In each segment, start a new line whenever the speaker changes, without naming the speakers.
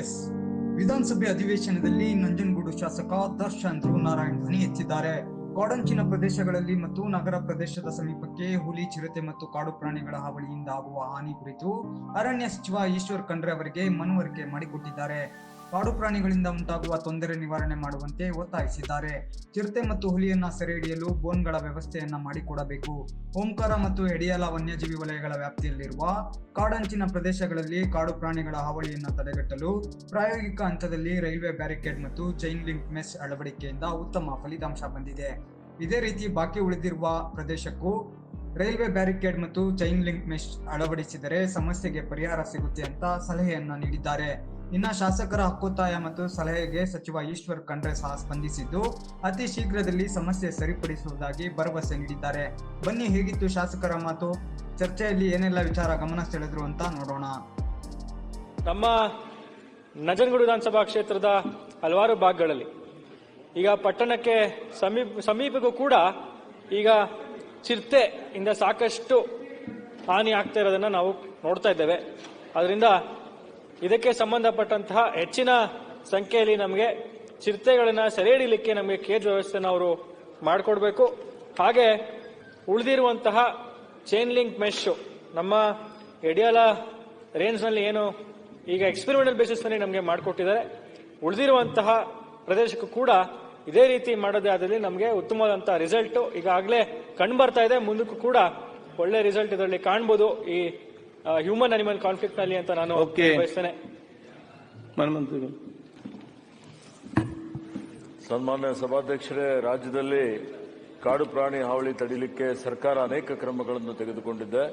S ವಿಧಾನಸಭೆ ಅಧಿವೇಶನದಲ್ಲಿ ನಂಜನಗೂಡು ಶಾಸಕ ದರ್ಶನ್ ಧ್ರುವನಾರಾಯಣ್ ಧ್ವನಿ ಎತ್ತಿದ್ದಾರೆ. ಕಾಡಂಚಿನ ಪ್ರದೇಶಗಳಲ್ಲಿ ಮತ್ತು ನಗರ ಪ್ರದೇಶದ ಸಮೀಪಕ್ಕೆ ಹುಲಿ, ಚಿರತೆ ಮತ್ತು ಕಾಡು ಪ್ರಾಣಿಗಳ ಹಾವಳಿಯಿಂದ ಆಗುವ ಹಾನಿ ಕುರಿತು ಅರಣ್ಯ ಸಚಿವ ಈಶ್ವರ್ ಖಂಡ್ರೆ ಅವರಿಗೆ ಮನವರಿಕೆ ಮಾಡಿಕೊಟ್ಟಿದ್ದಾರೆ. ಕಾಡು ಪ್ರಾಣಿಗಳಿಂದ ಉಂಟಾಗುವ ತೊಂದರೆ ನಿವಾರಣೆ ಮಾಡುವಂತೆ ಒತ್ತಾಯಿಸಿದ್ದಾರೆ. ಚಿರತೆ ಮತ್ತು ಹುಲಿಯನ್ನ ಸೆರೆ ಹಿಡಿಯಲು ಬೋನ್ಗಳ ವ್ಯವಸ್ಥೆಯನ್ನ ಮಾಡಿಕೊಡಬೇಕು. ಓಂಕಾರ ಮತ್ತು ಹೆಡಿಯಾಲ ವನ್ಯಜೀವಿ ವಲಯಗಳ ವ್ಯಾಪ್ತಿಯಲ್ಲಿರುವ ಕಾಡಂಚಿನ ಪ್ರದೇಶಗಳಲ್ಲಿ ಕಾಡು ಪ್ರಾಣಿಗಳ ಹಾವಳಿಯನ್ನು ತಡೆಗಟ್ಟಲು ಪ್ರಾಯೋಗಿಕ ಹಂತದಲ್ಲಿ ರೈಲ್ವೆ ಬ್ಯಾರಿಕೇಡ್ ಮತ್ತು ಚೈನ್ ಲಿಂಕ್ ಮೆಸ್ ಅಳವಡಿಕೆಯಿಂದ ಉತ್ತಮ ಫಲಿತಾಂಶ ಬಂದಿದೆ. ಇದೇ ರೀತಿ ಬಾಕಿ ಉಳಿದಿರುವ ಪ್ರದೇಶಕ್ಕೂ ರೈಲ್ವೆ ಬ್ಯಾರಿಕೇಡ್ ಮತ್ತು ಚೈನ್ ಲಿಂಕ್ ಮೆಶ್ ಅಳವಡಿಸಿದರೆ ಸಮಸ್ಯೆಗೆ ಪರಿಹಾರ ಸಿಗುತ್ತೆ ಅಂತ ಸಲಹೆಯನ್ನ ನೀಡಿದ್ದಾರೆ. ಇನ್ನ ಶಾಸಕರ ಹಕ್ಕೊತ್ತಾಯ ಮತ್ತು ಸಲಹೆಗೆ ಸಚಿವ ಈಶ್ವರ್ ಖಂಡ್ರೆ ಸಹ ಸ್ಪಂದಿಸಿದ್ದು, ಅತಿ ಶೀಘ್ರದಲ್ಲಿ ಸಮಸ್ಯೆ ಸರಿಪಡಿಸುವುದಾಗಿ ಭರವಸೆ ನೀಡಿದ್ದಾರೆ. ಬನ್ನಿ, ಹೇಗಿತ್ತು ಶಾಸಕರ ಮಾತು? ಚರ್ಚೆಯಲ್ಲಿ ಏನೆಲ್ಲ ವಿಚಾರ ಗಮನ ಸೆಳೆದ್ರು ಅಂತ ನೋಡೋಣ.
ನಮ್ಮ ನಜನಗೂಡು ವಿಧಾನಸಭಾ ಕ್ಷೇತ್ರದ ಹಲವಾರು ಭಾಗಗಳಲ್ಲಿ, ಈಗ ಪಟ್ಟಣಕ್ಕೆ ಸಮೀಪ, ಸಮೀಪಕ್ಕೂ ಕೂಡ ಈಗ ಚಿರತೆ ಇಂದ ಸಾಕಷ್ಟು ಹಾನಿ ಆಗ್ತಾ ಇರೋದನ್ನ ನಾವು ನೋಡ್ತಾ ಇದ್ದೇವೆ. ಅದರಿಂದ ಇದಕ್ಕೆ ಸಂಬಂಧಪಟ್ಟಂತಹ ಹೆಚ್ಚಿನ ಸಂಖ್ಯೆಯಲ್ಲಿ ನಮಗೆ ಚಿರತೆಗಳನ್ನ ಸೆರೆ ಹಿಡಿಲಿಕ್ಕೆ ನಮಗೆ ಕೇಜ್ ವ್ಯವಸ್ಥೆನ ಅವರು ಮಾಡಿಕೊಡ್ಬೇಕು. ಹಾಗೆ ಉಳಿದಿರುವಂತಹ ಚೈನ್ ಲಿಂಕ್ ಮೆಶ್ ನಮ್ಮ ಎಡಿಯಾಲ ರೇಂಜ್ನಲ್ಲಿ ಏನು ಈಗ ಎಕ್ಸ್ಪೆರಿಮೆಂಟಲ್ ಬೇಸಿಸ್ನಲ್ಲಿ ನಮಗೆ ಮಾಡಿಕೊಟ್ಟಿದ್ದಾರೆ. ಉಳಿದಿರುವಂತಹ ಪ್ರದೇಶಕ್ಕೂ ಕೂಡ ಇದೇ ರೀತಿ ಮಾಡೋದೇ ಆದಲ್ಲಿ ನಮಗೆ ಉತ್ತಮವಾದಂತಹ ರಿಸಲ್ಟ್ ಈಗಾಗಲೇ ಕಂಡು ಬರ್ತಾ ಇದೆ. ಮುಂದಕ್ಕೂ ಕೂಡ ಒಳ್ಳೆ ರಿಸಲ್ಟ್ ಇದರಲ್ಲಿ ಕಾಣ್ಬೋದು ಈ ಹ್ಯೂಮನ್ ಅನಿಮಲ್ ಕಾನ್ಫ್ಲಿಕ್ಟ್ನಲ್ಲಿ ಅಂತ ನಾನು. ಬಯಸ್ತೇನೆ
ಸನ್ಮಾನ್ಯ ಸಭಾಧ್ಯಕ್ಷರೇ ರಾಜ್ಯದಲ್ಲಿ ಕಾಡು ಪ್ರಾಣಿ ಹಾವಳಿ ತಡಿಲಿಕ್ಕೆ ಸರ್ಕಾರ ಅನೇಕ ಕ್ರಮಗಳನ್ನು ತೆಗೆದುಕೊಂಡಿದೆ.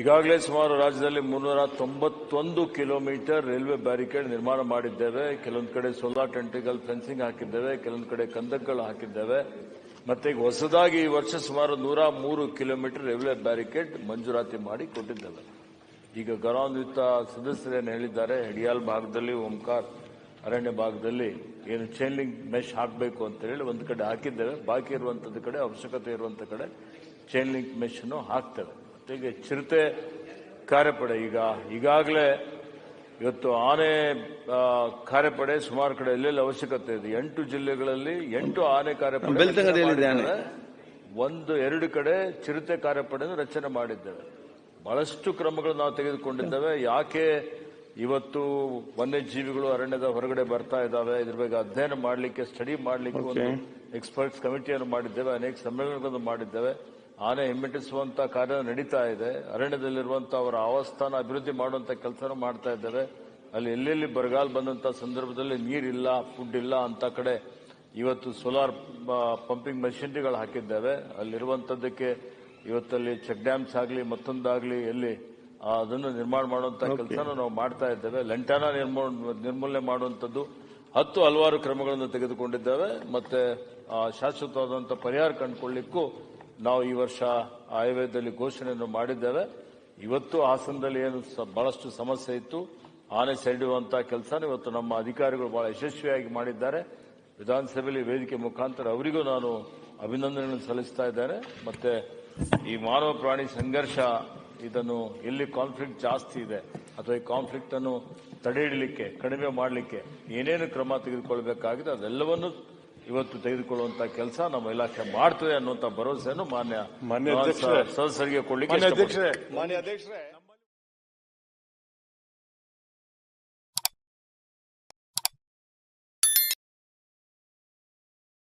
ಈಗಾಗಲೇ ಸುಮಾರು ರಾಜ್ಯದಲ್ಲಿ ಮುನ್ನೂರ ತೊಂಬತ್ತೊಂದು ಕಿಲೋಮೀಟರ್ ರೈಲ್ವೆ ಬ್ಯಾರಿಕೇಡ್ ನಿರ್ಮಾಣ ಮಾಡಿದ್ದೇವೆ. ಕೆಲವೊಂದು ಕಡೆ ಸೋಲಾರ್ ಟೆಂಟಿಕಲ್ ಫೆನ್ಸಿಂಗ್ ಹಾಕಿದ್ದೇವೆ ಕೆಲವೊಂದು ಕಡೆ ಕಂದಕಗಳು ಹಾಕಿದ್ದೇವೆ. ಮತ್ತೆ ಈಗ ಹೊಸದಾಗಿ ಈ ವರ್ಷ ಸುಮಾರು ನೂರ ಮೂರು ಕಿಲೋಮೀಟರ್ ರೈಲ್ವೆ ಬ್ಯಾರಿಕೇಡ್ ಮಂಜೂರಾತಿ ಮಾಡಿ ಕೊಟ್ಟಿದ್ದೇವೆ ಈಗ ಗೌರವಾನ್ವಿತ ಸದಸ್ಯರೇನು ಹೇಳಿದ್ದಾರೆ, ಹೆಡಿಯಾಲ್ ಭಾಗದಲ್ಲಿ, ಓಂಕಾರ್ ಅರಣ್ಯ ಭಾಗದಲ್ಲಿ ಏನು ಚೈನ್ಲಿಂಗ್ ಮೆಶ್ ಹಾಕಬೇಕು ಅಂತ ಹೇಳಿ ಒಂದು ಕಡೆ ಹಾಕಿದ್ದೇವೆ. ಬಾಕಿ ಇರುವಂತದ ಕಡೆ, ಅವಶ್ಯಕತೆ ಇರುವಂತ ಕಡೆ ಚೈನ್ ಲಿಂಕ್ ಮೆಶ್ ಅನ್ನು ಹಾಕ್ತೇವೆ. ಮತ್ತೆ ಈಗ ಚಿರತೆ ಕಾರ್ಯಪಡೆ ಈಗ ಈಗಾಗಲೇ ಇವತ್ತು ಆನೆ ಕಾರ್ಯಪಡೆ ಸುಮಾರು ಕಡೆ ಎಲ್ಲೆಲ್ಲಿ ಅವಶ್ಯಕತೆ ಇದೆ? ಎಂಟು ಜಿಲ್ಲೆಗಳಲ್ಲಿ ಎಂಟು ಆನೆ ಕಾರ್ಯಪಡೆ ಒಂದು ಎರಡು ಕಡೆ ಚಿರತೆ ಕಾರ್ಯಪಡೆಯನ್ನು ರಚನೆ ಮಾಡಿದ್ದೇವೆ ಬಹಳಷ್ಟು ಕ್ರಮಗಳು ನಾವು ತೆಗೆದುಕೊಂಡಿದ್ದೇವೆ. ಯಾಕೆ ಇವತ್ತು ವನ್ಯಜೀವಿಗಳು ಅರಣ್ಯದ ಹೊರಗಡೆ ಬರ್ತಾ ಇದ್ದಾವೆ? ಇದ್ರ ಬಗ್ಗೆ ಅಧ್ಯಯನ ಮಾಡಲಿಕ್ಕೆ ಸ್ಟಡಿ ಮಾಡಲಿಕ್ಕೆ ಒಂದು ಎಕ್ಸ್ಪರ್ಟ್ಸ್ ಕಮಿಟಿಯನ್ನು ಮಾಡಿದ್ದೇವೆ. ಅನೇಕ ಸಮ್ಮೇಳನಗಳನ್ನು ಮಾಡಿದ್ದೇವೆ. ಆನೆ ಹಿಮ್ಮೆಟ್ಟಿಸುವಂತ ಕಾರ್ಯ ನಡೀತಾ ಇದೆ. ಅರಣ್ಯದಲ್ಲಿರುವಂತಹ ಅವರ ಆವಾಸ್ಥಾನ ಅಭಿವೃದ್ಧಿ ಮಾಡುವಂತ ಕೆಲಸ ಮಾಡ್ತಾ ಇದ್ದಾರೆ. ಅಲ್ಲಿ ಎಲ್ಲೆಲ್ಲಿ ಬರಗಾಲ ಬಂದಂತ ಸಂದರ್ಭದಲ್ಲಿ ನೀರಿಲ್ಲ ಫುಡ್ ಇಲ್ಲ ಅಂತ ಕಡೆ ಇವತ್ತು ಸೋಲಾರ್ ಪಂಪಿಂಗ್ ಮೆಷಿನರಿಗಳು ಹಾಕಿದ್ದೇವೆ. ಅಲ್ಲಿರುವಂತದ್ದಕ್ಕೆ ಇವತ್ತಲ್ಲಿ ಚೆಕ್ ಡ್ಯಾಮ್ಸ್ ಆಗಲಿ ಮತ್ತೊಂದಾಗ್ಲಿ ಎಲ್ಲಿ ಅದನ್ನು ನಿರ್ಮಾಣ ಮಾಡುವಂತ ಕೆಲಸ ನಾವು ಮಾಡ್ತಾ ಇದ್ದೇವೆ. ಲಂಟಾನ ನಿರ್ಮೂಲ ನಿರ್ಮೂಲನೆ ಮಾಡುವಂಥದ್ದು ಹತ್ತು ಹಲವಾರು ಕ್ರಮಗಳನ್ನು ತೆಗೆದುಕೊಂಡಿದ್ದೇವೆ. ಮತ್ತೆ ಆ, ಶಾಶ್ವತವಾದಂತ ಪರಿಹಾರ ಕಂಡುಕೊಳ್ಳಿಕ್ಕೂ ನಾವು ಈ ವರ್ಷ ಆಯುರ್ವೇದದಲ್ಲಿ ಘೋಷಣೆಯನ್ನು ಮಾಡಿದ್ದೇವೆ. ಇವತ್ತು ಹಾಸನದಲ್ಲಿ ಏನು ಬಹಳಷ್ಟು ಸಮಸ್ಯೆ ಇತ್ತು. ಆನೆ ಸೆಳೆಯುವಂತಹ ಕೆಲಸ ಇವತ್ತು ನಮ್ಮ ಅಧಿಕಾರಿಗಳು ಬಹಳ ಯಶಸ್ವಿಯಾಗಿ ಮಾಡಿದ್ದಾರೆ. ವಿಧಾನಸಭೆಯಲ್ಲಿ ವೇದಿಕೆ ಮುಖಾಂತರ ಅವರಿಗೂ ನಾನು ಅಭಿನಂದನೆಯನ್ನು ಸಲ್ಲಿಸ್ತಾ ಇದ್ದೇನೆ. ಮತ್ತೆ ಈ ಮಾನವ ಪ್ರಾಣಿ ಸಂಘರ್ಷ, ಇದನ್ನು ಎಲ್ಲಿ ಕಾನ್ಫ್ಲಿಕ್ಟ್ ಜಾಸ್ತಿ ಇದೆ ಅಥವಾ ಈ ಕಾನ್ಫ್ಲಿಕ್ಟ್ ಅನ್ನು ತಡೆ ಹಿಡಲಿಕ್ಕೆ ಕಡಿಮೆ ಮಾಡಲಿಕ್ಕೆ ಏನೇನು ಕ್ರಮ ತೆಗೆದುಕೊಳ್ಬೇಕಾಗಿದೆ ಅದೆಲ್ಲವನ್ನು ಇವತ್ತು ತೆಗೆದುಕೊಳ್ಳುವಂತ ಕೆಲಸ ನಮ್ಮ ಇಲಾಖೆ ಮಾಡ್ತದೆ ಅನ್ನುವಂತ ಭರವಸೆಯನ್ನು ಮಾನ್ಯ. ಸದಸ್ಯರಿಗೆ ಕೊಡ್ಲಿಕ್ಕೆ
ಮಾನ್ಯ ಅಧ್ಯಕ್ಷರೇ.